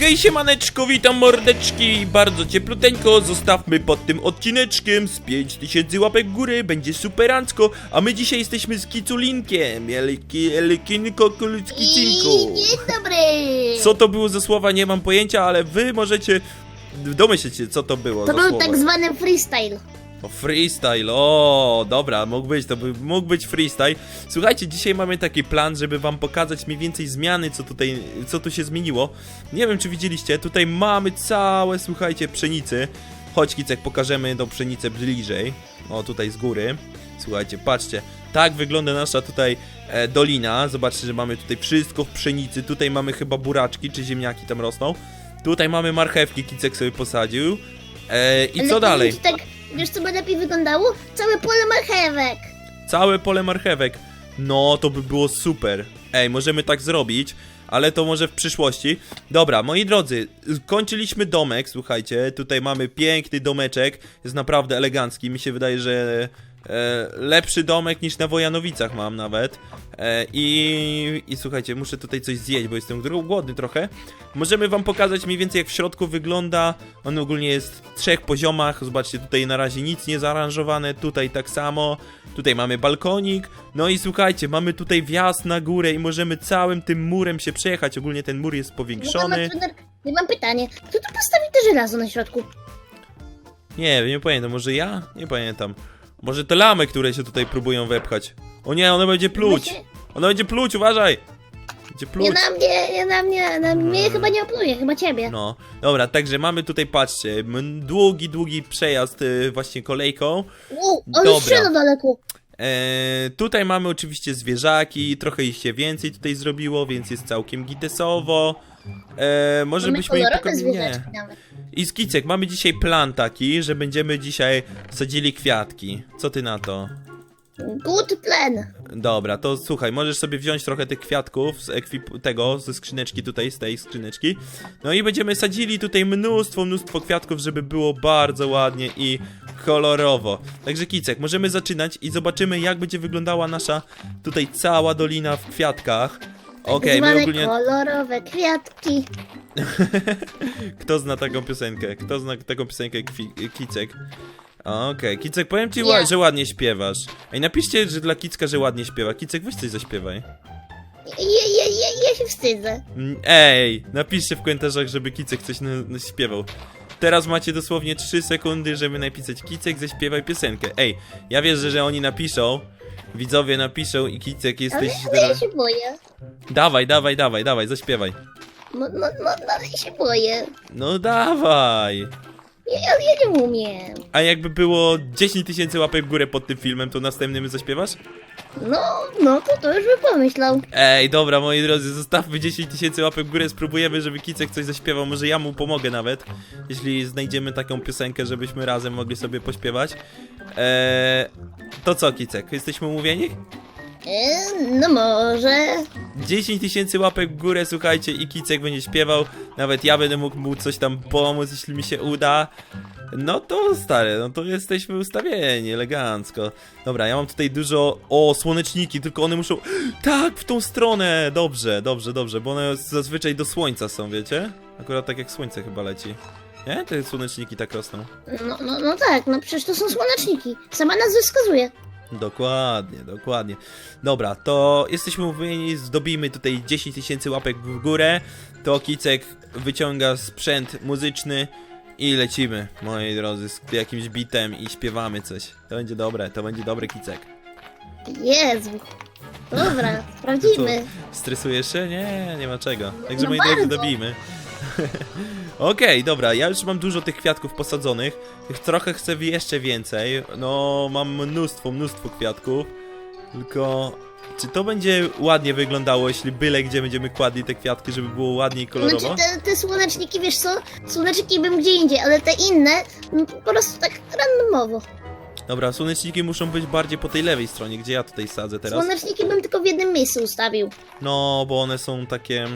Hej siemaneczko, witam mordeczki Bardzo ciepluteńko, zostawmy pod tym odcineczkiem Z 5000 łapek w górę, będzie superancko A my dzisiaj jesteśmy z Kiculinkiem Elki, Elkinko, Kulskicinko Dzień dobry! Co to było za słowa, nie mam pojęcia, ale wy możecie domyśleć się, co to było To był słowa. tak zwany freestyle. O, freestyle, o, dobra, mógł być, to by, mógł być freestyle. Słuchajcie, dzisiaj mamy taki plan, żeby wam pokazać mniej więcej zmiany, co tutaj, co tu się zmieniło. Nie wiem, czy widzieliście, tutaj mamy całe, słuchajcie, pszenicy. Chodź, Kicek, pokażemy tą pszenicę bliżej. O, tutaj z góry. Słuchajcie, patrzcie, tak wygląda nasza tutaj e, dolina. Zobaczcie, że mamy tutaj wszystko w pszenicy. Tutaj mamy chyba buraczki, czy ziemniaki tam rosną. Tutaj mamy marchewki, Kicek sobie posadził. E, I Ale co powiem dalej? ci Tak, wiesz co by lepiej wyglądało? Całe pole marchewek. Całe pole marchewek. No, to by było super. Ej, możemy tak zrobić, ale to może w przyszłości. Dobra, moi drodzy, kończyliśmy domek, słuchajcie. Tutaj mamy piękny domeczek. Jest naprawdę elegancki. Mi się wydaje, że e, lepszy domek niż na Wojanowicach mam nawet. E, i, I słuchajcie, muszę tutaj coś zjeść, bo jestem głodny trochę. Możemy wam pokazać mniej więcej jak w środku wygląda. On ogólnie jest w trzech poziomach. Zobaczcie, tutaj na razie nic nie zaaranżowane, tutaj tak samo. Tutaj mamy balkonik. No i słuchajcie, mamy tutaj wjazd na górę i możemy całym tym murem się przejechać. Ogólnie ten mur jest powiększony. Ja mam pytanie. Kto tu postawił te żelazo na środku? Nie, nie pamiętam, może ja? Nie pamiętam. Może te lamy, które się tutaj próbują wepchać. O nie, ono będzie pluć. Ono będzie pluć, uważaj! Będzie pluć. Nie na mnie, nie na mnie, na mnie chyba nie opluje, chyba ciebie. No, dobra, także mamy tutaj, patrzcie, m- długi, długi przejazd y, właśnie kolejką. U, on Dobra. strzela daleko. E, tutaj mamy oczywiście zwierzaki, trochę ich się więcej tutaj zrobiło, więc jest całkiem gitesowo. E, może Mamy byśmy je kolorowe. Nie. nawet. I Skicek, mamy dzisiaj plan taki, że będziemy dzisiaj sadzili kwiatki. Co ty na to? Good plan. Dobra, to słuchaj, możesz sobie wziąć trochę tych kwiatków z ekwip tego, ze skrzyneczki tutaj, z tej skrzyneczki. No i będziemy sadzili tutaj mnóstwo, mnóstwo kwiatków, żeby było bardzo ładnie i kolorowo. Także Kicek, możemy zaczynać i zobaczymy jak będzie wyglądała nasza tutaj cała dolina w kwiatkach. Okej, tak my zwane ogólnie... kolorowe kwiatki. Kto zna taką piosenkę? Kto zna taką piosenkę Kwi- Kicek? Okej, Kicek, powiem ci, Ja. że ładnie śpiewasz. Ej, napiszcie, że dla Kicka, że ładnie śpiewa. Kicek, weź coś zaśpiewaj. Ja, ja, ja, ja się wstydzę. Mm, Ej, napiszcie w komentarzach, żeby Kicek coś na- na- śpiewał. Teraz macie dosłownie 3 sekundy, żeby napisać Kicek, zaśpiewaj piosenkę. Ej, ja wierzę, że oni napiszą, widzowie napiszą i Kicek Ale, jesteś ale ja teraz... się boję. Dawaj, dawaj, dawaj, dawaj, zaśpiewaj. No, no, no, no ale się boję. No dawaj. Ja, ja nie umiem. A jakby było 10 tysięcy łapek w górę pod tym filmem, to następnym zaśpiewasz? No, no to to już bym pomyślał. Ej, dobra, moi drodzy, zostawmy 10 tysięcy łapek w górę, spróbujemy, żeby Kicek coś zaśpiewał, może ja mu pomogę nawet, jeśli znajdziemy taką piosenkę, żebyśmy razem mogli sobie pośpiewać. Eee, to co, Kicek, jesteśmy umówieni? E, no może. 10 tysięcy łapek w górę, słuchajcie, i Kicek będzie śpiewał, nawet ja będę mógł mu coś tam pomóc, jeśli mi się uda. No to stary, no to jesteśmy ustawieni, elegancko. Dobra, ja mam tutaj dużo. O, słoneczniki, tylko one muszą. Tak, w tą stronę! Dobrze, dobrze, dobrze, bo one zazwyczaj do słońca są, wiecie? Akurat tak jak słońce chyba leci. Nie? Te słoneczniki tak rosną. No, no, no tak, no przecież to są słoneczniki. Sama nazwa wskazuje. Dokładnie, dokładnie. Dobra, to jesteśmy umówieni, zdobijmy tutaj 10 tysięcy łapek w górę. To Kicek wyciąga sprzęt muzyczny i lecimy, moi drodzy, z jakimś bitem i śpiewamy coś. To będzie dobre, to będzie dobry Kicek. Jezu. Dobra, sprawdzimy. Stresujesz się? Nie, nie ma czego. Także No moi drodzy, bardzo. dobijmy. Okej, dobra, ja już mam dużo tych kwiatków posadzonych. Trochę chcę jeszcze więcej. No, mam mnóstwo, mnóstwo kwiatków. Tylko, czy to będzie ładnie wyglądało, jeśli byle gdzie będziemy kładli te kwiatki, żeby było ładnie i kolorowo? Znaczy te, te słoneczniki, wiesz co? Słoneczniki bym gdzie indziej, ale te inne no, po prostu tak randomowo. Dobra, słoneczniki muszą być bardziej po tej lewej stronie, gdzie ja tutaj sadzę teraz. Słoneczniki bym tylko w jednym miejscu ustawił. No, bo one są takie,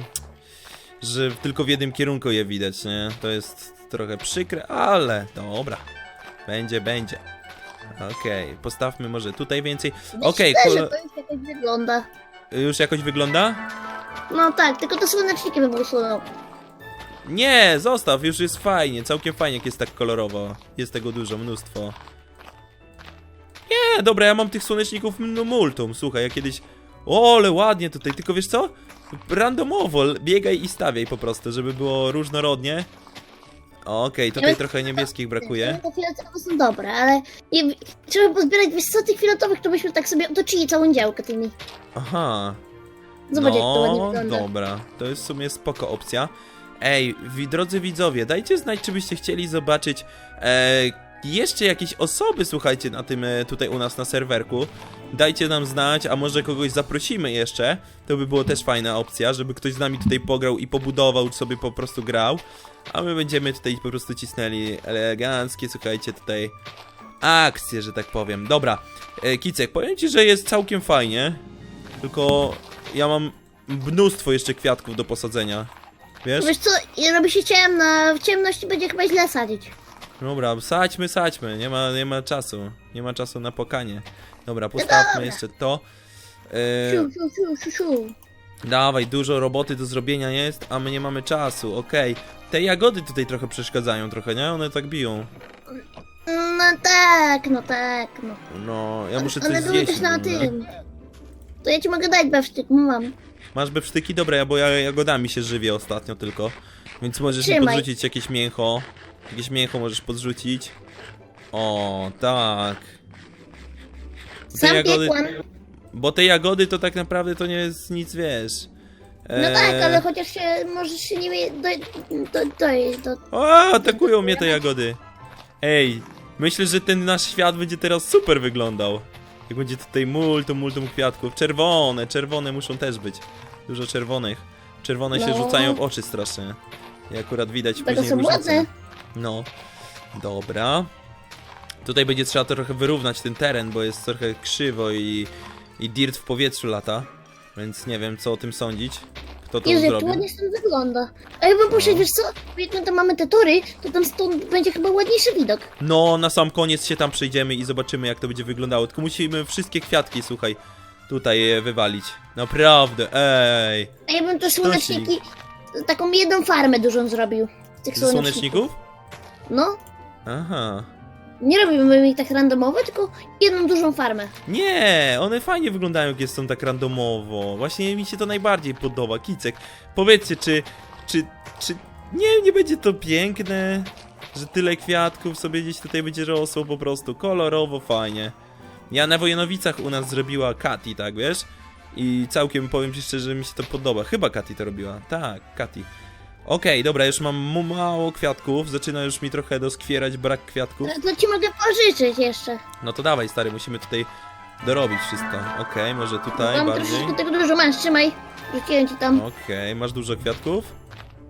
że tylko w jednym kierunku je widać, nie? To jest trochę przykre, ale dobra. Będzie, będzie. Okej, postawmy może tutaj więcej. Okej, Myślę, że kolo- to już jakoś wygląda. już jakoś wygląda? No tak, tylko te słoneczniki bym usunął. Nie, zostaw, już jest fajnie, całkiem fajnie, jak jest tak kolorowo. Jest tego dużo, mnóstwo. Nie, dobra, ja mam tych słoneczników no, multum, słuchaj, ja kiedyś... O, ale ładnie tutaj, tylko wiesz co? Randomowo, biegaj i stawiaj po prostu, żeby było różnorodnie. Okej, tutaj Ja- trochę niebieskich brakuje. Te fioletowe są dobre, ale trzeba pozbierać, wiesz co, tych fioletowych, to byśmy tak sobie otoczyli całą działkę tymi. Aha, Zobacz, jak to ładnie no, wygląda. dobra, to jest w sumie spoko opcja. Ej, wi- drodzy widzowie, dajcie znać, czy byście chcieli zobaczyć e, jeszcze jakieś osoby, słuchajcie, na tym e, tutaj u nas na serwerku. Dajcie nam znać, a może kogoś zaprosimy jeszcze. To by było też fajna opcja, żeby ktoś z nami tutaj pograł i pobudował, czy sobie po prostu grał. A my będziemy tutaj po prostu cisnęli eleganckie, słuchajcie, tutaj akcje, że tak powiem. Dobra, e, Kicek, powiem ci, że jest całkiem fajnie. Tylko ja mam mnóstwo jeszcze kwiatków do posadzenia. Wiesz? Wiesz co, i robi się ciemno, w ciemności będzie chyba źle sadzić. Dobra, sadźmy, sadźmy. Nie ma, nie ma czasu. Nie ma czasu na pokanie. Dobra, postawmy jeszcze to. Siu, E, siu, siu, siu, siu. dawaj, dużo roboty do zrobienia jest, a my nie mamy czasu. Okej. Te jagody tutaj trochę przeszkadzają, trochę, nie? One tak biją. No tak, no tak, no. No, ja muszę coś One były zjeść. też na ogólnie. tym. To ja ci mogę dać bewsztyk, mam. Masz bewsztyki? Dobra, ja, bo ja jagodami się żywię ostatnio tylko. Więc możesz mi Trzymaj. podrzucić jakieś mięcho. Jakieś mięcho możesz podrzucić. O, tak. Bo te Sam jagody, piekłam. bo te jagody to tak naprawdę to nie jest nic, wiesz. No Eee, tak, ale chociaż się, możesz się nimi do, do, do, do, O, atakują mnie te jagody. Ej, myślę, że ten nasz świat będzie teraz super wyglądał. Jak będzie tutaj multum, multum kwiatków. Czerwone, czerwone muszą też być. Dużo czerwonych. Czerwone się No. rzucają w oczy strasznie. I akurat widać Tego później są różnicę. ładne. No, dobra. Tutaj będzie trzeba trochę wyrównać ten teren, bo jest trochę krzywo i, i dirt w powietrzu lata. Więc nie wiem, co o tym sądzić. Kto to Jezu, jak to zrobił. ładnie stąd wygląda. A jakbym poszedł, No. wiesz co, jak my tam mamy te tory, to tam stąd będzie chyba ładniejszy widok. No, na sam koniec się tam przejdziemy i zobaczymy, jak to będzie wyglądało. Tylko musimy wszystkie kwiatki, słuchaj, tutaj je wywalić. Naprawdę, ej. A ja bym te słoneczniki, taką jedną farmę dużą zrobił. Z tych Ze słoneczników. No, Aha. nie robimy ich tak randomowo, tylko jedną dużą farmę. Nie, one fajnie wyglądają, jak są tak randomowo. Właśnie mi się to najbardziej podoba. Kicek, powiedzcie, czy, czy, czy nie, nie będzie to piękne, że tyle kwiatków sobie gdzieś tutaj będzie rosło po prostu kolorowo, fajnie. Ja na Wojanowicach u nas zrobiła Kati, tak wiesz? I całkiem powiem ci szczerze, że mi się to podoba. Chyba Kati to robiła. Tak, Kati. Okej, dobra, już mam mu mało kwiatków, zaczyna już mi trochę doskwierać brak kwiatków. To, to ci mogę pożyczyć jeszcze. No to dawaj, stary, musimy tutaj dorobić wszystko. Okej, może tutaj Mam bardziej. troszeczkę tego dużo, masz, trzymaj. Rzuciłem ci tam. Okej, masz dużo kwiatków?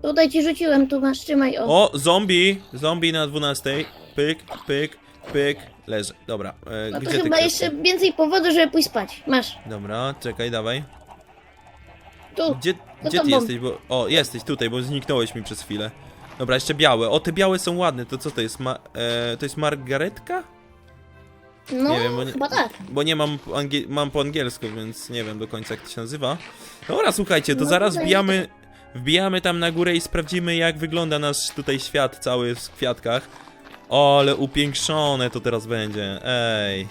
Tutaj ci rzuciłem, tu masz, trzymaj, o. O, zombie! Zombie na 12. Pyk, pyk, pyk. Leży. Dobra, e, No to gdzie ty chyba kwiatki? jeszcze więcej powodu, żeby pójść spać. Masz, Dobra, czekaj, dawaj. Tu. Gdzie, No gdzie ty jesteś? Bo, o, jesteś tutaj, bo zniknąłeś mi przez chwilę. Dobra, jeszcze białe. O, te białe są ładne. To co to jest? Ma, e, to jest margaretka? No, nie wiem, bo nie- chyba tak. Bo nie mam, po angie- mam po angielsku, więc nie wiem do końca jak to się nazywa. Dobra, słuchajcie, to No zaraz tutaj- wbijamy, wbijamy tam na górę i sprawdzimy jak wygląda nasz tutaj świat cały w kwiatkach. O, ale upiększone to teraz będzie, ej.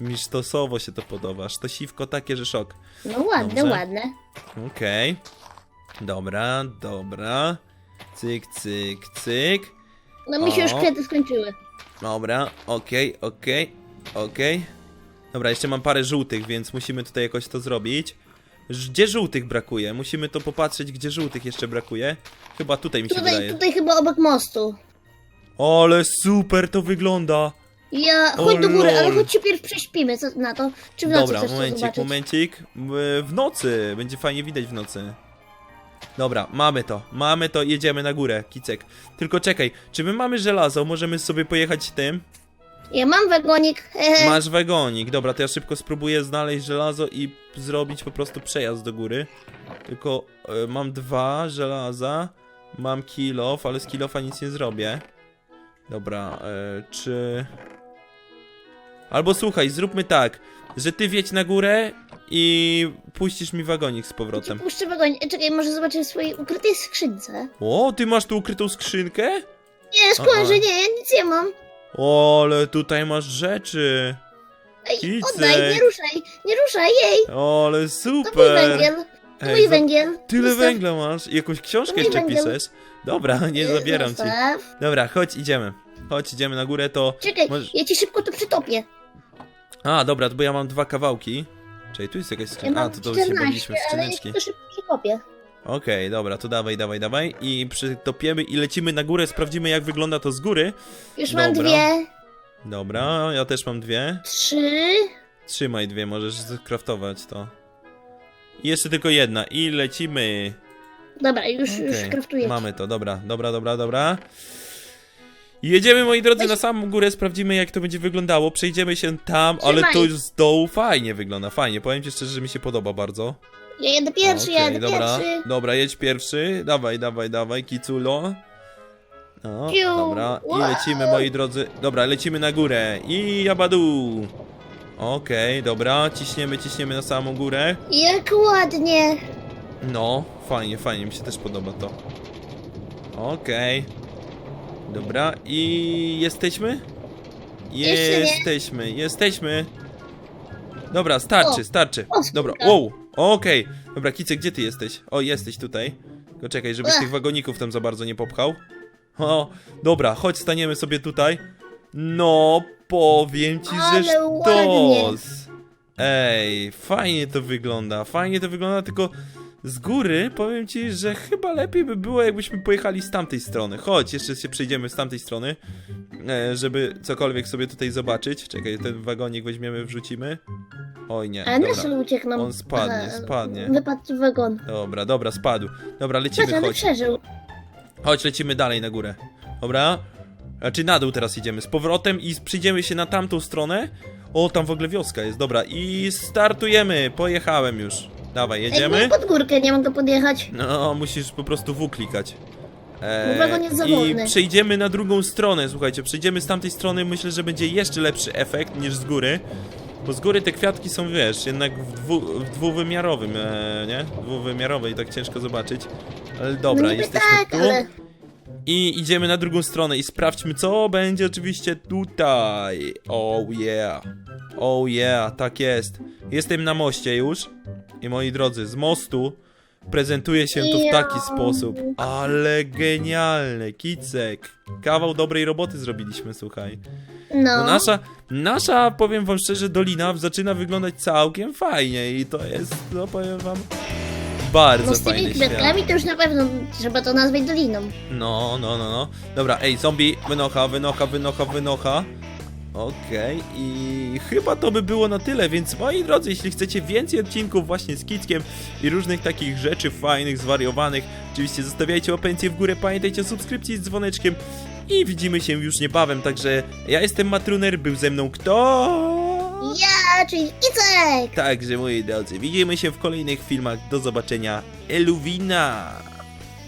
Mi sztosowo się to podoba, sztosiwko takie, że szok. No ładne, Dobrze. ładne. Okej. Dobra, dobra. Cyk, cyk, cyk. No mi się już O. kwiaty skończyły. Dobra, okej, okej, okej. Dobra, jeszcze mam parę żółtych, więc musimy tutaj jakoś to zrobić. Ż- Gdzie żółtych brakuje? Musimy to popatrzeć, gdzie żółtych jeszcze brakuje. Chyba tutaj mi się Tutaj, wydaje. tutaj chyba obok mostu. Ale super to wygląda! Ja, O chodź do góry, ale lol. chodź się pierw prześpimy co, na to. Czy w nocy Dobra, chcesz to momencik, zobaczyć? momencik. W- W nocy, będzie fajnie widać w nocy. Dobra, mamy to, mamy to, jedziemy na górę, Kicek. Tylko czekaj, czy my mamy żelazo? Możemy sobie pojechać tym? Ja mam wagonik. Hehe. Masz wagonik. Dobra, to ja szybko spróbuję znaleźć żelazo i zrobić po prostu przejazd do góry. Tylko e, mam dwa żelaza, mam kilof, ale z kilofa nic nie zrobię. Dobra, e, czy... Albo słuchaj, zróbmy tak, że ty wiedź na górę i puścisz mi wagonik z powrotem. puszczę wagonie. Czekaj, może zobaczę w swojej ukrytej skrzynce. O, ty masz tu ukrytą skrzynkę? Nie, skądże, nie, ja nic nie mam. O, ale tutaj masz rzeczy. Ej, Kicek. oddaj, nie ruszaj, nie ruszaj, jej. O, ale To mój super. węgiel, to Ej, mój za- węgiel. Tyle Zostaw. węgla masz. I Jakąś książkę mój jeszcze węgiel. piszesz. Dobra, nie Y, zabieram ci. zostaw. Dobra, chodź, idziemy. Chodź, idziemy na górę, to... Czekaj, Możesz- ja ci szybko to przytopię. A, dobra, to bo ja mam dwa kawałki. Czyli tu jest jakaś Ja skrzynka. A, mam to to się 14, bawiliśmy w ale ja skrzyneczki. przytopię. Okej, dobra, to dawaj, dawaj, dawaj. I przytopiemy i lecimy na górę, sprawdzimy jak wygląda to z góry. Już mam Dobra. dwie, Dobra, ja też mam dwie. trzy. Trzymaj dwie, możesz skraftować to. I jeszcze tylko jedna. I lecimy. Dobra, już, już Okej, kraftuję. Mamy to, dobra, dobra, dobra, dobra. Jedziemy, moi drodzy, na samą górę, sprawdzimy jak to będzie wyglądało. Przejdziemy się tam, ale Trzymaj. to już z dołu fajnie wygląda, fajnie. Powiem ci szczerze, że mi się podoba bardzo. Ja jedę pierwszy, ja jedę dobra, pierwszy. dobra, jedź pierwszy. Dawaj, dawaj, dawaj, kiculo. No, Piu, dobra, i wow. lecimy, moi drodzy. Dobra, lecimy na górę. I jabadu. Okej, dobra, ciśniemy, ciśniemy na samą górę. Jak ładnie. No, fajnie, fajnie, mi się też podoba to. Okej. Dobra, i jesteśmy? Jesteśmy, jesteśmy. Dobra, starczy, starczy. Dobra, wow, okej. Dobra, Kicek, gdzie ty jesteś? O, jesteś tutaj. Tylko czekaj, żebyś tych wagoników tam za bardzo nie popchał. O, dobra, chodź, staniemy sobie tutaj. No, powiem ci, że sztos. Ej, fajnie to wygląda, fajnie to wygląda, tylko z góry powiem ci, że chyba lepiej by było, jakbyśmy pojechali z tamtej strony. Chodź, jeszcze się przejdziemy z tamtej strony, e, żeby cokolwiek sobie tutaj zobaczyć. Czekaj, ten wagonik weźmiemy, wrzucimy. Oj nie, Ale nasze dobra. uciekną. On spadnie, spadnie. Wypadł wagon. Dobra, dobra, spadł. Dobra, lecimy, Patrz, chodź. przeżył. Chodź, lecimy dalej na górę. Dobra? Znaczy na dół teraz idziemy. Z powrotem i przyjdziemy się na tamtą stronę. O, tam w ogóle wioska jest, dobra. I startujemy. Pojechałem już. Dawaj, Ej, jedziemy. bo pod górkę nie mogę podjechać. No, musisz po prostu W klikać. Bo wagon jest za I wolny. przejdziemy na drugą stronę, słuchajcie, przejdziemy z tamtej strony, myślę, że będzie jeszcze lepszy efekt niż z góry. Bo z góry te kwiatki są, wiesz, jednak w, dwu, w dwuwymiarowym, e, nie? Dwuwymiarowej, tak ciężko zobaczyć. Ale dobra, no niby jesteśmy tak, tu. ale... I idziemy na drugą stronę i sprawdźmy, co będzie oczywiście tutaj. Oh yeah. Oh yeah, tak jest. Jestem na moście już. I moi drodzy, z mostu prezentuje się to w taki sposób. Ale genialne, kicek. Kawał dobrej roboty zrobiliśmy, słuchaj. No. No nasza, nasza, powiem wam szczerze, dolina zaczyna wyglądać całkiem fajnie i to jest, no powiem wam, bardzo No z tymi kwiatkami to już na pewno trzeba to nazwać doliną. No, no, no, no. Dobra, ej, zombie, wynocha, wynocha, wynocha, wynocha. Okej, i chyba to by było na tyle, więc moi drodzy, jeśli chcecie więcej odcinków właśnie z Kickiem i różnych takich rzeczy fajnych, zwariowanych, oczywiście zostawiajcie łapencję w górę, pamiętajcie o subskrypcji z dzwoneczkiem i widzimy się już niebawem, także ja jestem Matruner, był ze mną kto? Ja, czyli Kicek! Także moi drodzy, widzimy się w kolejnych filmach, do zobaczenia, Eluwina!